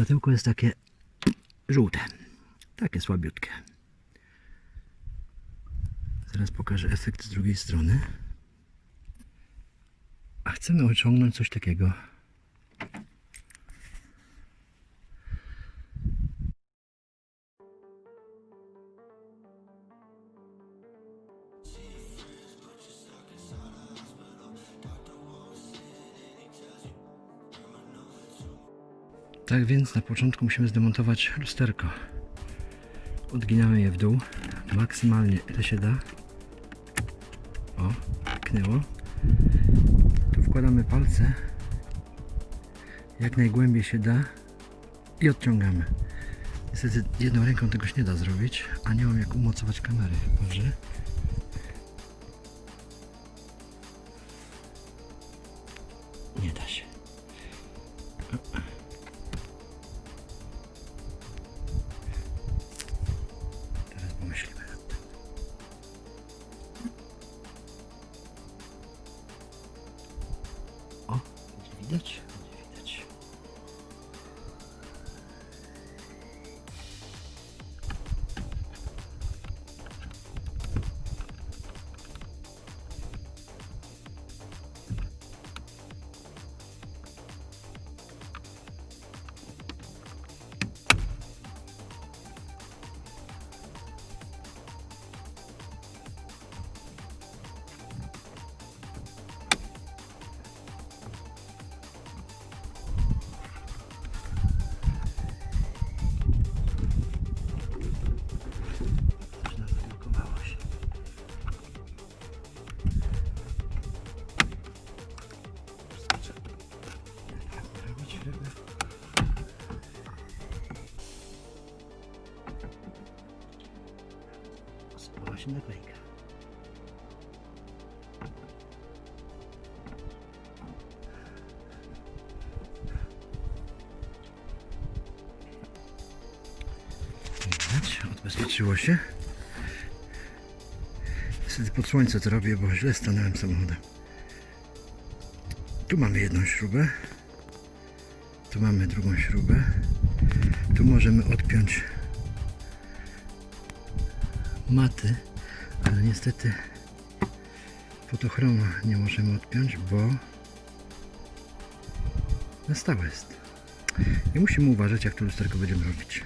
Światełko jest takie żółte. Takie słabiutkie. Zaraz pokażę efekt z drugiej strony. A chcemy osiągnąć coś takiego. Tak więc na początku musimy zdemontować lusterko. Odginamy je w dół, maksymalnie ile się da. O, knęło. Tu wkładamy palce, jak najgłębiej się da i odciągamy. Niestety jedną ręką tego się nie da zrobić, a nie mam jak umocować kamery, chyba naklejka. Widać, odbezpieczyło się. Niestety pod słońce to robię, bo źle stanąłem samochodem. Tu mamy jedną śrubę. Tu mamy drugą śrubę. Tu możemy odpiąć maty, niestety fotochroma nie możemy odpiąć, bo na stałe jest. I musimy uważać, jak to lusterko będziemy robić.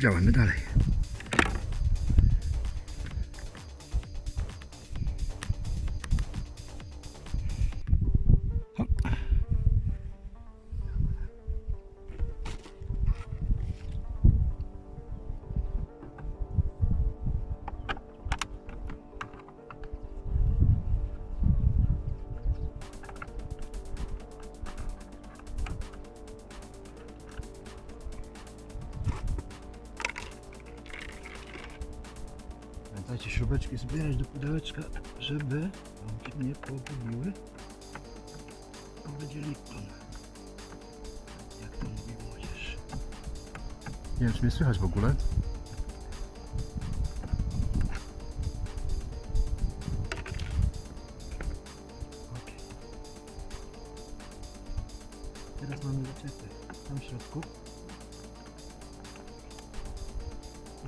Działamy dalej. Nie wiem, czy mnie słychać w ogóle. Teraz mamy zaczepy tam w środku.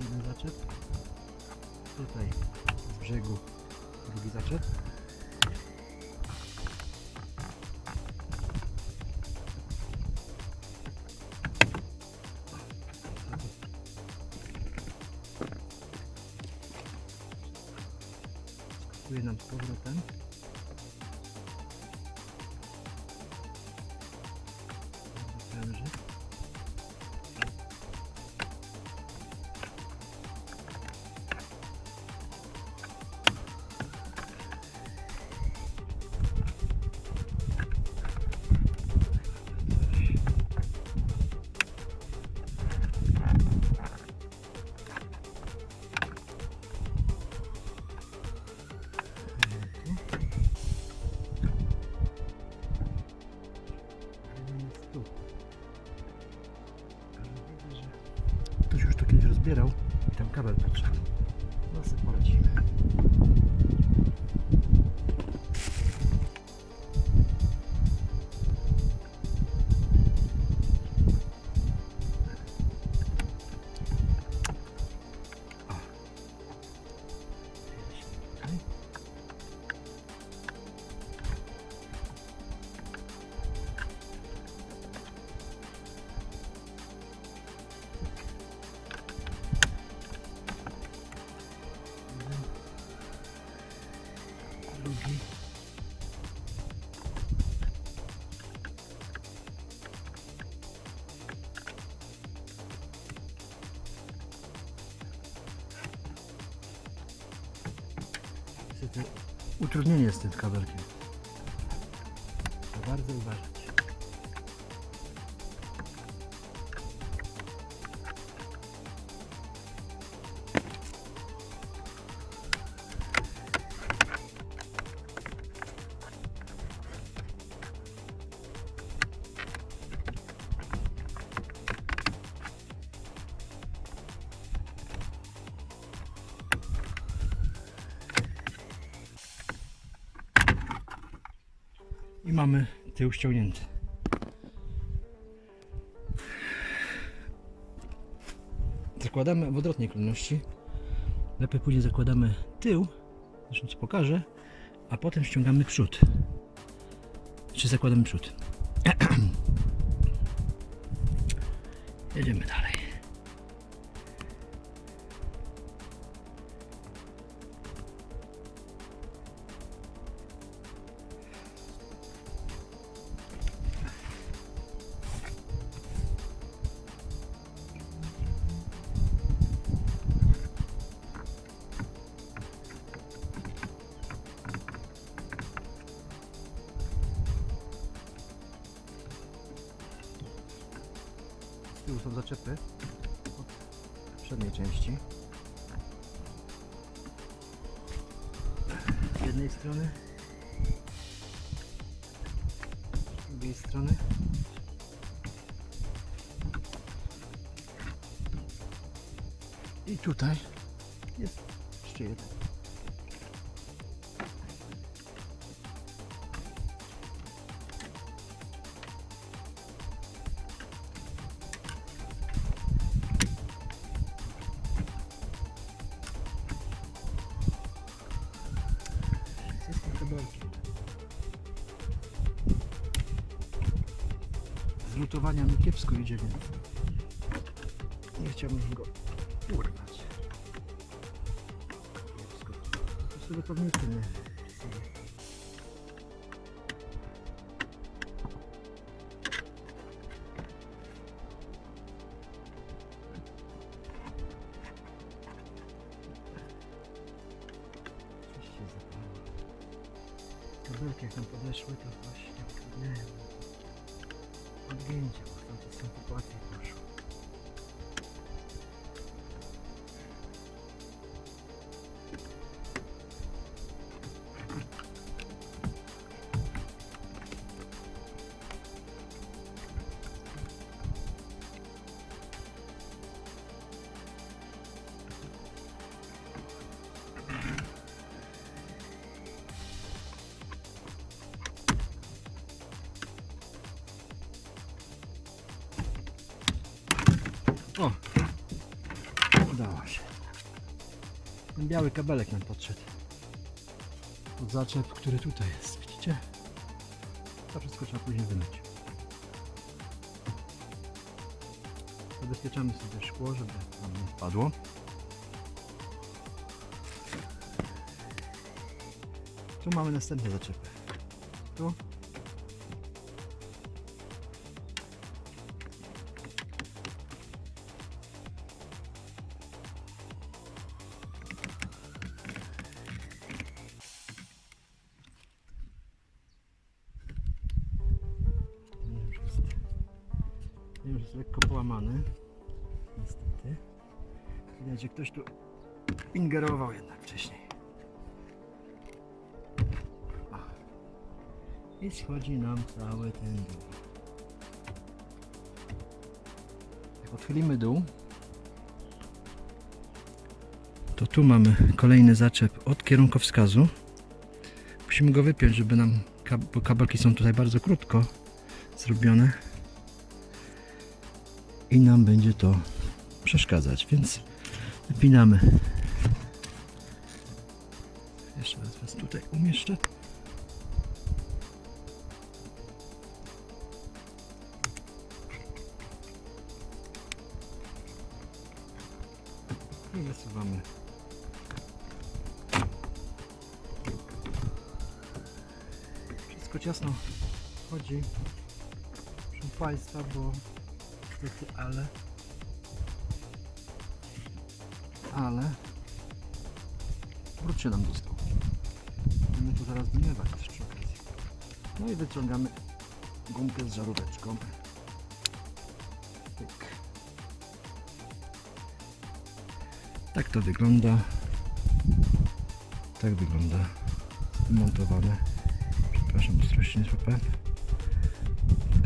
Jeden zaczep tutaj z brzegu drugi zaczep. Z powrotem. Utrudnienie z tym kabelkiem. To bardzo uważać. Tył ściągnięty. Zakładamy w odwrotnej kolejności. Lepiej później zakładamy tył, zresztą co pokażę, a potem ściągamy przód. Czy zakładamy przód. Jedziemy dalej. Z lutowania mi kiepsko idzie, więc nie chciałbym go urwać. Kiepsko. To sobie podniety nie. Biały kabelek nam podszedł. Od zaczep, który tutaj jest. Widzicie? To wszystko trzeba później wymyć. Zabezpieczamy sobie szkło, żeby nam nie spadło. Tu mamy następne zaczepy. Tu. Jest lekko połamany. Niestety. Widać, że ktoś tu ingerował jednak wcześniej. I schodzi nam cały ten dół. Jak odchylimy dół, to tu mamy kolejny zaczep od kierunkowskazu. Musimy go wypiąć, żeby nam, bo kabelki są tutaj bardzo krótko zrobione i nam będzie to przeszkadzać, więc wypinamy. Jeszcze raz Was tutaj umieszczę. I wysuwamy. Wszystko ciasno chodzi proszę Państwa, bo niestety ale ale wróć się nam do stołu. to zaraz wylewać przy okazji. No i wyciągamy gumkę z żaróweczką. Pyk. Tak to wygląda. Tak wygląda zdemontowane. Przepraszam, ostrości nie.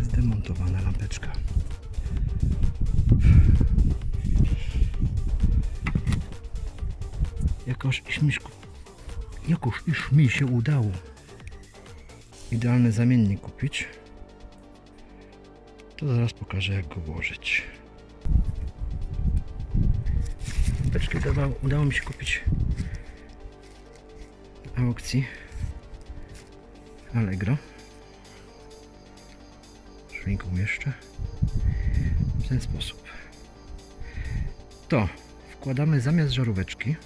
Zdemontowana lampeczka. Jakoś iż mi, szku- jakoś iż mi się udało idealny zamiennik kupić. To zaraz pokażę jak go włożyć. Dawało, udało mi się kupić na aukcji Allegro. Szwinką jeszcze. W ten sposób. To wkładamy zamiast żaróweczki.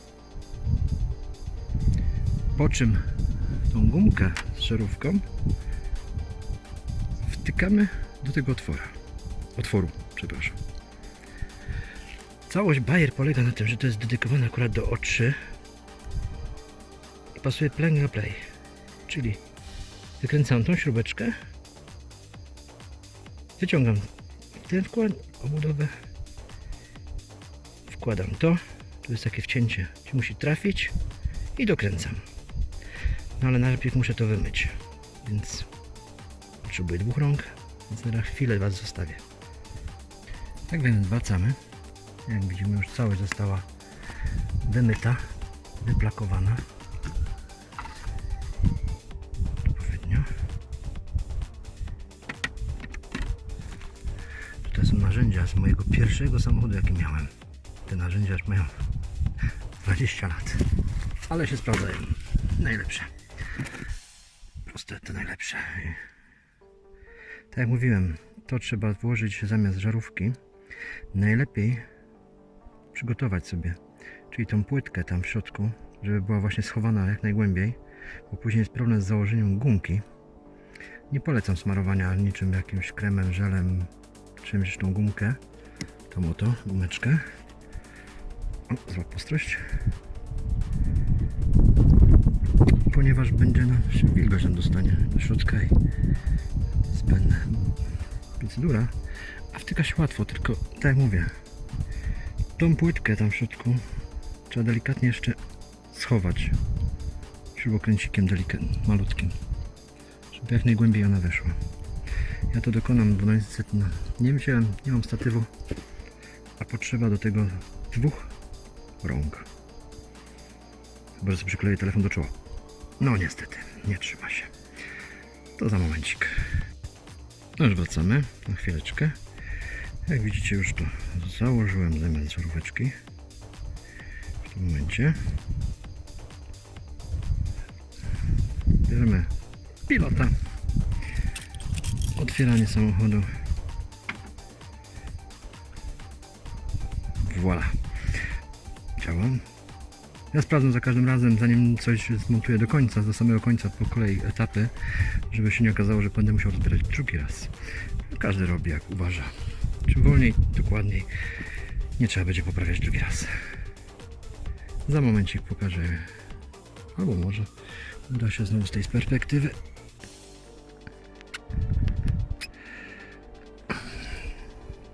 Po czym tą gumkę z żarówką wtykamy do tego otwora. Otworu, przepraszam. Całość bajer polega na tym, że to jest dedykowane akurat do O3 i pasuje plug and play. Czyli wykręcam tą śrubeczkę, wyciągam ten wkład, obudowę, wkładam to, tu jest takie wcięcie, gdzie musi trafić i dokręcam. No ale najpierw muszę to wymyć, więc potrzebuję dwóch rąk, więc na chwilę Was zostawię. Tak więc wracamy. Jak widzimy już całość została wymyta, wyplakowana. Odpowiednio. Tutaj są narzędzia z mojego pierwszego samochodu jaki miałem. Te narzędzia już mają 20 lat. Ale się sprawdzają. Najlepsze. Proste to najlepsze. Tak jak mówiłem, to trzeba włożyć zamiast żarówki. Najlepiej przygotować sobie, czyli tą płytkę tam w środku, żeby była właśnie schowana jak najgłębiej, bo później jest problem z założeniem gumki. Nie polecam smarowania niczym jakimś kremem, żelem, czymś tą gumkę, tą oto gumeczkę. O, zła ostrość. Ponieważ będzie nam się wilgoć nam dostanie do środka i zbędna procedura. A wtyka się łatwo, tylko tak jak mówię, tą płytkę tam w środku trzeba delikatnie jeszcze schować śrubokręcikiem delikatnym, malutkim, żeby jak najgłębiej ona weszła. Ja to dokonam, bo no niestety no, nie wziąłem, nie mam statywu, a potrzeba do tego dwóch rąk. Chyba, że sobie przykleję telefon do czoła. No niestety, nie trzyma się. To za momencik. No już wracamy na chwileczkę. Jak widzicie już to założyłem zamiast żaróweczki. W tym momencie. Bierzemy pilota. Otwieranie samochodu. Voila. Ja sprawdzam za każdym razem, zanim coś zmontuję do końca, do samego końca po kolei etapy, żeby się nie okazało, że będę musiał rozbierać drugi raz. Każdy robi jak uważa. Czym wolniej, dokładniej, nie trzeba będzie poprawiać drugi raz. Za momencik pokażę, albo może uda się znowu z tej perspektywy.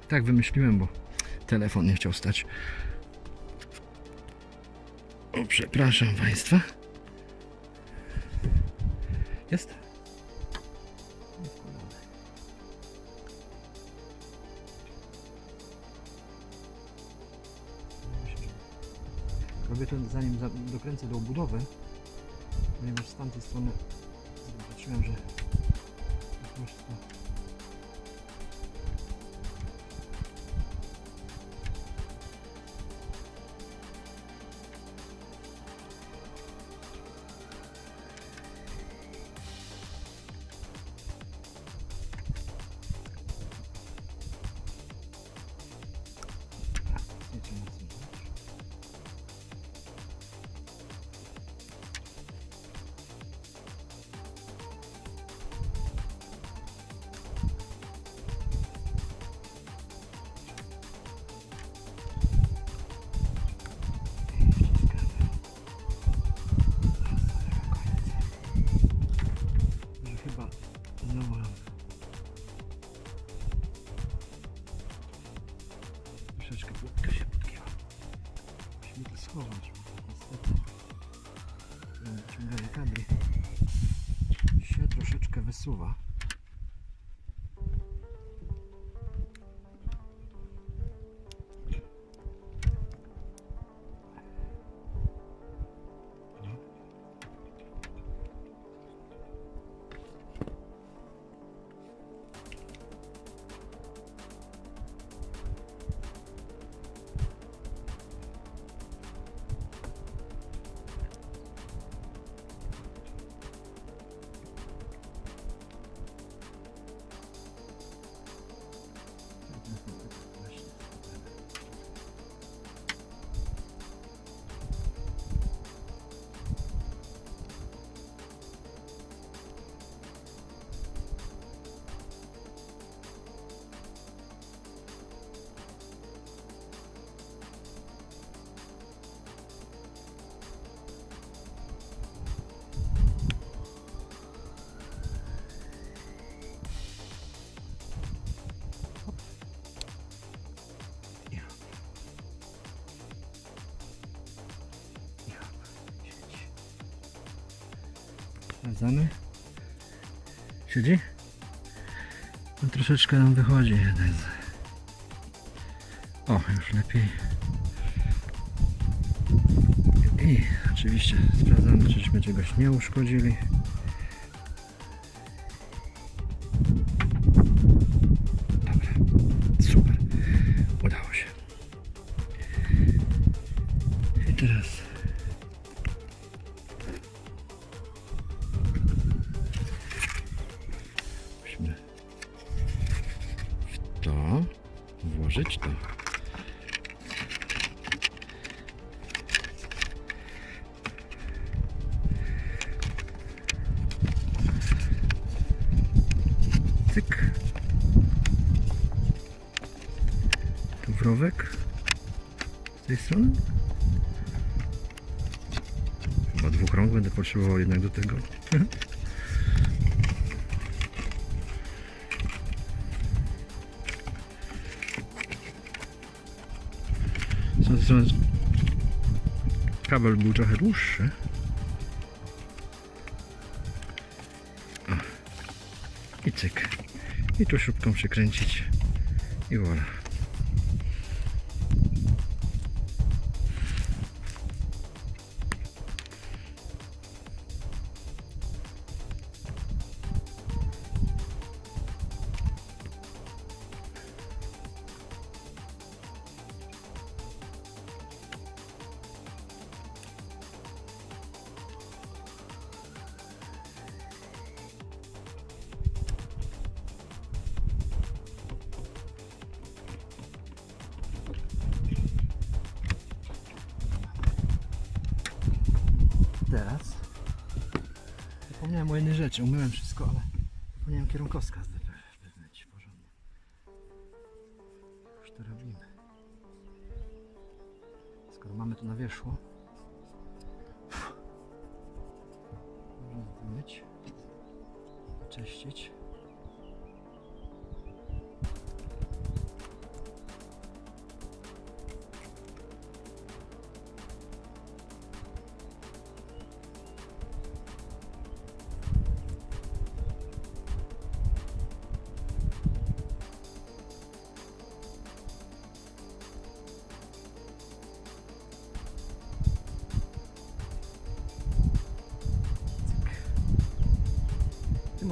Tak wymyśliłem, bo telefon nie chciał stać. Przepraszam Państwa. Jest? Robię to zanim za- dokręcę do obudowy, ponieważ z tamtej strony zobaczyłem, że po prostu chyba Nolan. Sprawdzamy. Siedzi? No troszeczkę nam wychodzi jeden. O, już lepiej. I oczywiście sprawdzamy, czyśmy czegoś nie uszkodzili. Tej strony. Chyba dwóch rąk będę potrzebował jednak do tego. Tej strony kabel był trochę dłuższy. I cyk. I tu śrubką przykręcić. I voilà. Czyścić.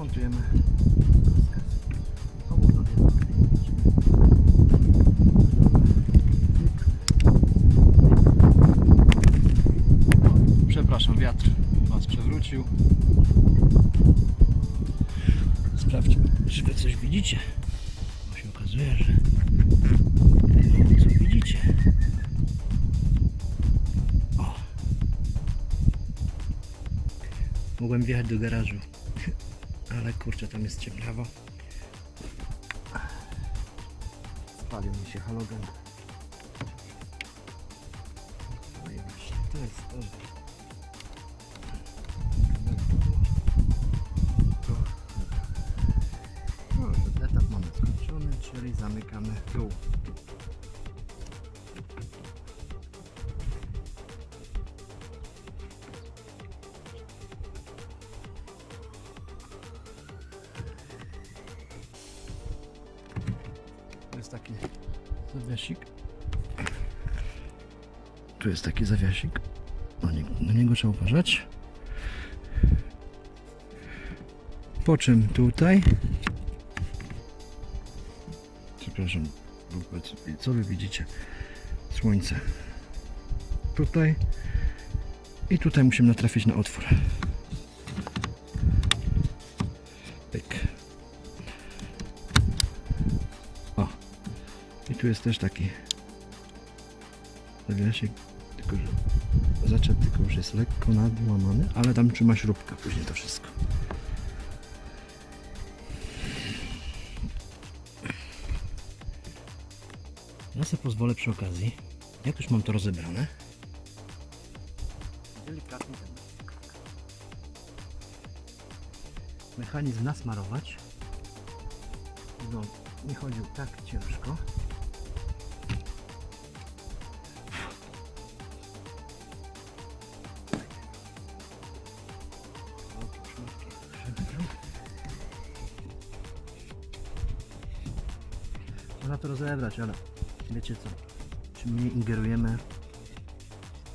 Montujemy Przepraszam, wiatr Was przewrócił. Sprawdźmy, czy Wy coś widzicie. Bo się okazuje, że co widzicie. O. Mogłem wjechać do garażu. Ale kurczę, tam jest ciemnawo. Spalił mi się halogen. No i właśnie, to jest to. Jest taki zawiasik. Na niego, na niego trzeba uważać. Po czym tutaj. Przepraszam, co wy widzicie? Słońce. Tutaj. I tutaj musimy natrafić na otwór. Pyk. O. I tu jest też taki zawiasik, że zaczep tylko już jest lekko nadłamany, ale tam trzyma śrubka później to wszystko. Ja sobie pozwolę przy okazji, jak już mam to rozebrane, delikatnie ten mechanizm nasmarować, on nie chodził tak ciężko. Można to rozebrać, ale wiecie co? Czym mniej ingerujemy,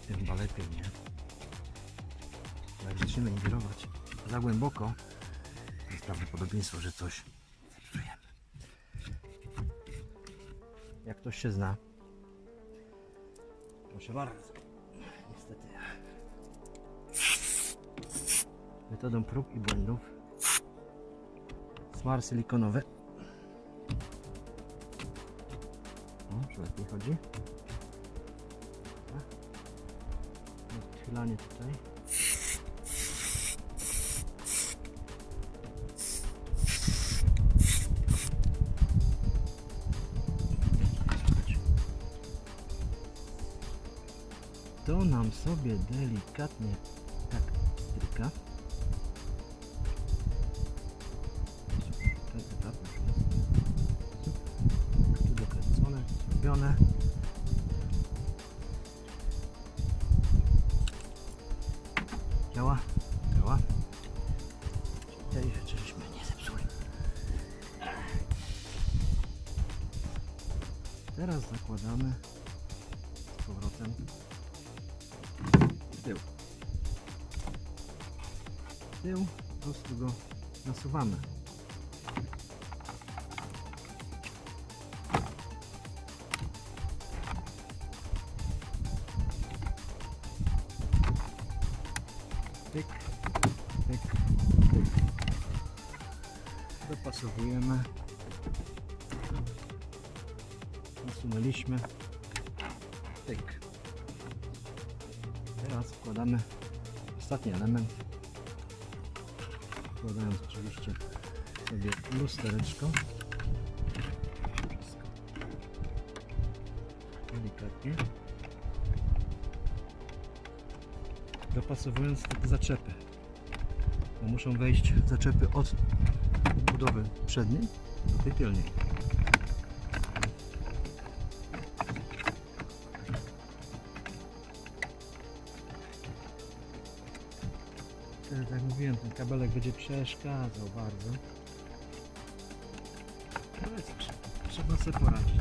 tym chyba lepiej, nie? Jak zaczniemy ingerować za głęboko, jest prawdopodobieństwo, że coś zepsujemy. Jak ktoś się zna, proszę bardzo, niestety. Metodą prób i błędów smar silikonowy. Że lepiej chodzi. Odchylanie tutaj. To nam sobie delikatnie tak stryka. Zrobione. Działa? Działa. Tej rzeczy żeśmy nie zepsuli. Teraz zakładamy z powrotem tył. Tył, po prostu go nasuwamy. Nasunęliśmy. Tyk. Teraz wkładamy ostatni element. Wkładając oczywiście sobie lustereczko. Delikatnie. Dopasowując te zaczepy. Bo muszą wejść zaczepy od budowy przedniej do tej tylnej. Kabelek będzie przeszkadzał bardzo. Ale trzeba sobie poradzić.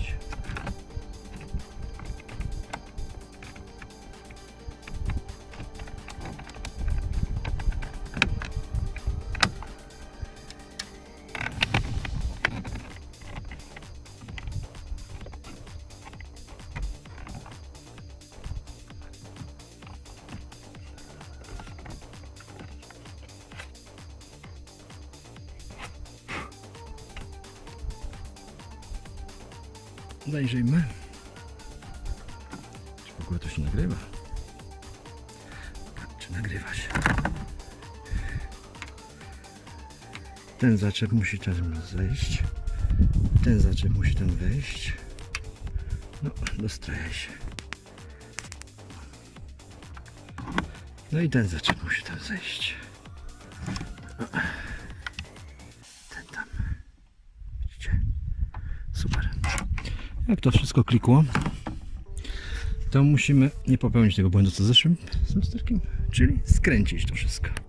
Zajrzyjmy. Czy w ogóle to się nagrywa? Czy nagrywa się? Ten zaczep musi tam zejść. Ten zaczep musi tam wejść. No, dostraja się. No i ten zaczep musi tam zejść. Ten Jak to wszystko klikło, to musimy nie popełnić tego błędu co zeszłym z lusterkiem, czyli skręcić to wszystko.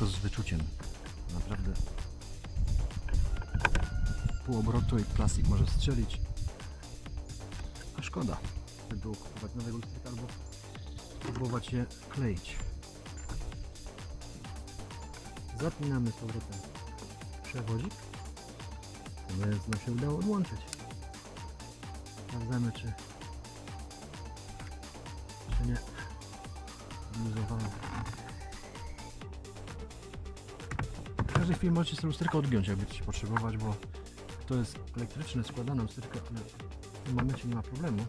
Wszystko z wyczuciem. Naprawdę. Pół obrotu i plastik może strzelić. A szkoda, by było kupować nowego lusterka albo próbować je kleić. Zapinamy z powrotem przewodzik. Natomiast nam się udało odłączyć. Sprawdzamy czy, czy nie luzowało. Każdej chwili możecie sobie lusterkę odgiąć, jak będziecie potrzebować, bo to jest elektryczne, składane lusterka, ale w tym momencie nie ma problemu.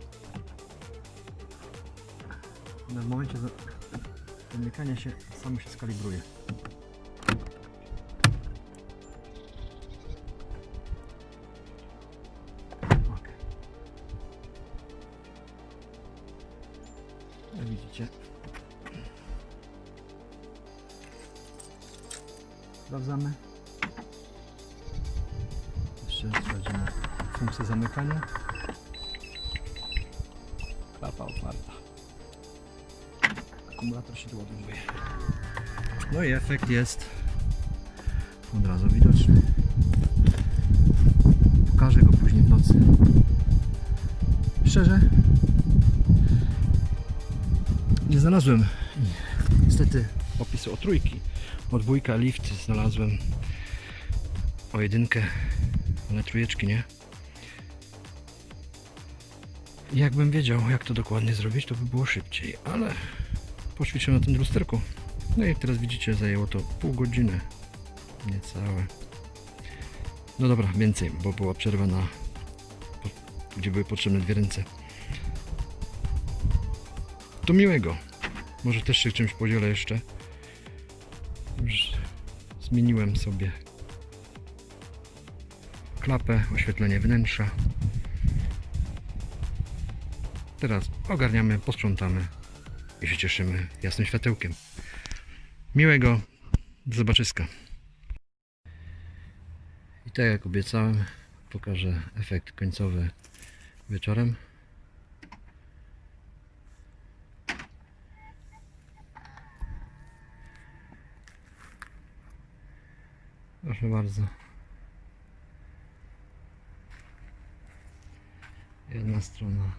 Ale w momencie za- zamykania się samo się skalibruje. Ok. Jak widzicie. Sprawdzamy. Jeszcze sprawdzimy funkcję zamykania. Klapa otwarta. Akumulator się tu ładuje. No i efekt jest od razu widoczny. Pokażę go później w nocy. Szczerze, nie znalazłem niestety opisu o trójki. O dwójka lift znalazłem o jedynkę, ale trójeczki nie. Jakbym wiedział, jak to dokładnie zrobić, to by było szybciej, ale poćwiczyłem na tym lusterku. No i teraz widzicie, zajęło to pół godziny. Niecałe. No dobra, więcej, bo była przerwa na gdzie były potrzebne dwie ręce. Do miłego. Może też się czymś podzielę jeszcze. Zmieniłem sobie klapę, oświetlenie wnętrza. Teraz ogarniamy, posprzątamy i się cieszymy jasnym światełkiem. Miłego, do zobaczyska. I tak jak obiecałem, pokażę efekt końcowy wieczorem. Proszę bardzo. Jedna strona